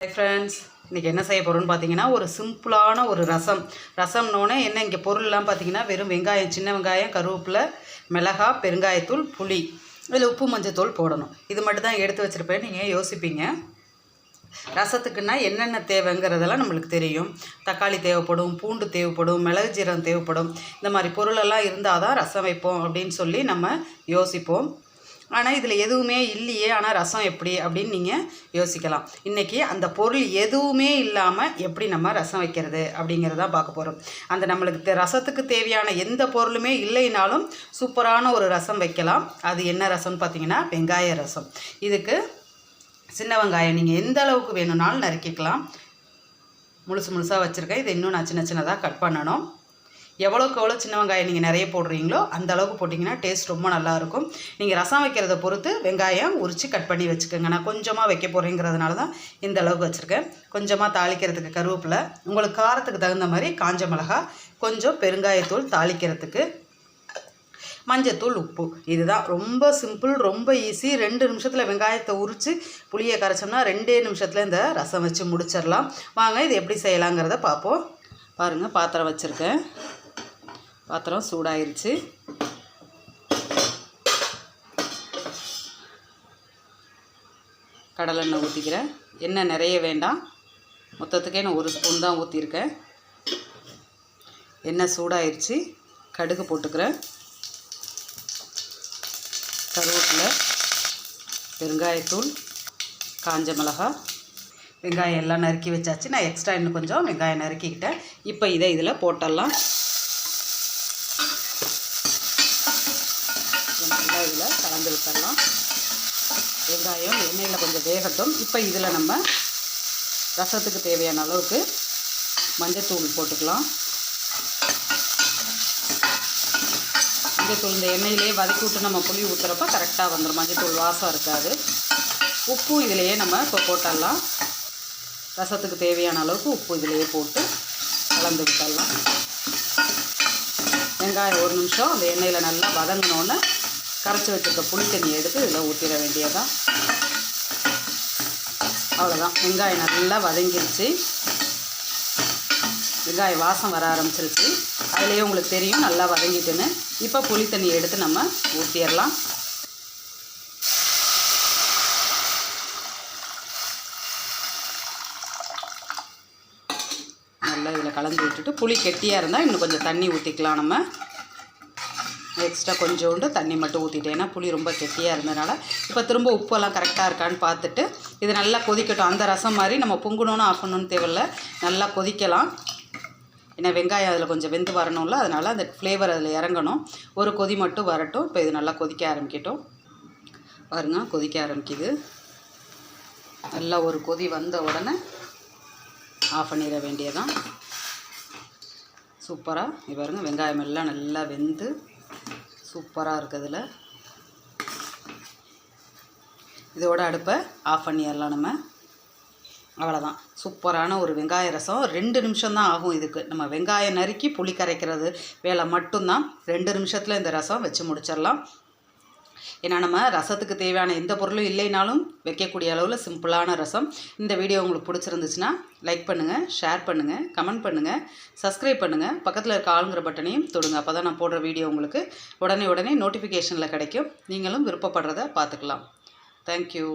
Friends இன்றைக்கி என்ன செய்ய போகிறோன்னு பார்த்தீங்கன்னா ஒரு சிம்பிளான ஒரு ரசம். ரசம்னோடனே என்ன இங்கே பொருள்லாம் பார்த்தீங்கன்னா வெறும் வெங்காயம் சின்ன வெங்காயம் கருவேப்பிலை மிளகா பெருங்காயத்தூள் புளி. இதில் உப்பு மஞ்சத்தூள் போடணும். இது மட்டும் தான் எடுத்து வச்சுருப்பேன் நீங்கள் யோசிப்பீங்க. ரசத்துக்குன்னா என்னென்ன தேவைங்கிறதெல்லாம் நம்மளுக்கு தெரியும். தக்காளி தேவைப்படும் பூண்டு தேவைப்படும் மிளகு ஜீரம் தேவைப்படும். இந்த மாதிரி பொருளெல்லாம் இருந்தால் தான் ரசம் வைப்போம் அப்படின்னு சொல்லி நம்ம யோசிப்போம். ஆனால் இதில் எதுவுமே இல்லையே ஆனால் ரசம் எப்படி அப்படின்னு நீங்கள் யோசிக்கலாம். இன்றைக்கி அந்த பொருள் எதுவுமே இல்லாமல் எப்படி நம்ம ரசம் வைக்கிறது அப்படிங்கிறத பார்க்க போகிறோம் அந்த நம்மளுக்கு ரசத்துக்கு தேவையான எந்த பொருளுமே இல்லைனாலும் சூப்பரான ஒரு ரசம் வைக்கலாம். அது என்ன ரசம்னு பார்த்தீங்கன்னா வெங்காய ரசம். இதுக்கு சின்ன வெங்காயம். நீங்கள் எந்த அளவுக்கு வேணும்னாலும் நறுக்கிக்கலாம். முழுசு முழுசாக வச்சுருக்கேன். இதை இன்னும் நான் சின்ன சின்னதாக கட் பண்ணணும். எவ்வளோக்கு எவ்வளோ சின்ன வெங்காயம் நீங்கள் நிறைய போடுறீங்களோ அந்த அளவுக்கு போட்டிங்கன்னா டேஸ்ட் ரொம்ப நல்லாயிருக்கும் நீங்கள் ரசம் வைக்கிறத பொறுத்து வெங்காயம் உரித்து கட் பண்ணி வச்சுக்கோங்க. நான் கொஞ்சமாக வைக்க போகிறேங்கிறதுனால தான் இந்த அளவுக்கு வச்சுருக்கேன். கொஞ்சமாக தாளிக்கிறதுக்கு கருவேப்பிலை உங்களுக்கு காரத்துக்கு தகுந்த மாதிரி காஞ்ச மிளகா கொஞ்சம் பெருங்காயத்தூள் தாளிக்கிறதுக்கு மஞ்சத்தூள் உப்பு. இதுதான் ரொம்ப சிம்பிள் ரொம்ப ஈஸி ரெண்டு நிமிஷத்தில் வெங்காயத்தை உரித்து புளியை கரைச்சோம்னா ரெண்டே நிமிஷத்தில் இந்த ரசம் வச்சு முடிச்சிடலாம். வாங்க இது எப்படி செய்யலாங்கிறத பார்ப்போம். பாருங்கள் பாத்திரம் வச்சுருக்கேன். பாத்திரம் சூடாயிருச்சு. கடலெண்ணெய் ஊற்றிக்கிறேன் எண்ணெய் நிறைய வேண்டாம். மொத்தத்துக்கே நான் ஒரு ஸ்பூன் தான் ஊற்றிருக்கேன் எண்ணெய் சூடாயிருச்சு. கடுகு போட்டுக்கிறேன். கருவேப்பிலை பெருங்காயத்தூள் காஞ்ச மிளகா வெங்காயம் எல்லாம் நறுக்கி வச்சாச்சு. நான் எக்ஸ்ட்ரா இன்னும் கொஞ்சம் வெங்காயம் நறுக்கிக்கிட்டேன். இப்போ இதை இதில் போட்டுடலாம். நல்லா இதில் கலந்து விட்டுடலாம் வெங்காயம் எண்ணெயில் கொஞ்சம் வேகட்டும். இப்போ இதில் நம்ம ரசத்துக்கு தேவையான அளவுக்கு மஞ்சத்தூள் போட்டுக்கலாம். மஞ்சத்தூள் இந்த எண்ணெயிலே வதக்கி விட்டு நம்ம புளி ஊற்றுறப்ப கரெக்டாக வந்துடும் மஞ்சத்தூள் வாசம் இருக்காது. உப்பும் இதிலையே நம்ம இப்போ போட்டுடலாம் ரசத்துக்கு தேவையான அளவுக்கு உப்பு இதிலையே போட்டு கலந்து விட்டுடலாம் வெங்காயம் ஒரு நிமிஷம். அந்த எண்ணெயில் நல்லா வதங்கினோன்னே கரைச்சி வச்சுருக்க புளி தண்ணியை எடுத்து இதில் ஊற்றிட வேண்டியதான் அவ்வளோதான் வெங்காயம் நல்லா வதங்கிருச்சு. வெங்காயம் வாசம் வர ஆரம்பிச்சிருச்சு. அதுலேயே உங்களுக்கு தெரியும் நல்லா வதங்கிட்டுன்னு. இப்போ புளி தண்ணியை எடுத்து நம்ம ஊற்றிடலாம் நல்லா இதில் கலந்து விட்டுட்டு புளி கெட்டியாக இருந்தால் இன்னும் கொஞ்சம் தண்ணி ஊற்றிக்கலாம் நம்ம. எக்ஸ்ட்ரா கொஞ்சோண்டு தண்ணி மட்டும் ஊற்றிட்டேன் ஏன்னா புளி ரொம்ப கெட்டியாக இருந்ததுனால இப்போ திரும்ப உப்பெல்லாம் கரெக்டாக இருக்கான்னு பார்த்துட்டு இது நல்லா கொதிக்கட்டும். அந்த ரசம் மாதிரி நம்ம பொங்கணும்னு ஆஃப் பண்ணணும்னு தேவையில்ல. நல்லா கொதிக்கலாம். ஏன்னா வெங்காயம் அதில் கொஞ்சம் வெந்து வரணும்ல. அதனால் அந்த ஃப்ளேவர் அதில் இறங்கணும். ஒரு கொதி மட்டும் வரட்டும். இப்போ இது நல்லா கொதிக்க ஆரம்பிக்கட்டும். பாருங்க கொதிக்க ஆரம்பிக்குது. நல்லா ஒரு கொதி வந்த உடனே ஆஃப் பண்ணிட வேண்டியதான் சூப்பராக பாருங்கள் வெங்காயம் எல்லாம் நல்லா வெந்து சூப்பராக இருக்குதுல. இதோட அடுப்பை ஆஃப் பண்ணிடலாம் நம்ம. அவ்வளோதான் சூப்பரான ஒரு வெங்காய ரசம். ரெண்டு நிமிஷம் தான் ஆகும் இதுக்கு. நம்ம வெங்காயம் நறுக்கி புளி கரைக்கிறது வேலை மட்டும்தான். ரெண்டு நிமிஷத்தில் இந்த ரசம் வச்சு முடிச்சிடலாம். ஏன்னா நம்ம ரசத்துக்கு தேவையான எந்த பொருளும் இல்லைனாலும் வைக்கக்கூடிய அளவில் சிம்பிளான ரசம். இந்த வீடியோ உங்களுக்கு பிடிச்சிருந்துச்சுன்னா லைக் பண்ணுங்கள் ஷேர் பண்ணுங்கள் கமெண்ட் பண்ணுங்கள் சப்ஸ்கிரைப் பண்ணுங்கள் பக்கத்தில் இருக்க ஆளுங்கிற பட்டனையும் தொடுங்க. அப்போ தான் நான் போடுற வீடியோ உங்களுக்கு உடனே உடனே நோட்டிஃபிகேஷனில் கிடைக்கும். நீங்களும் விருப்பப்படுறத பார்த்துக்கலாம். தேங்க்யூ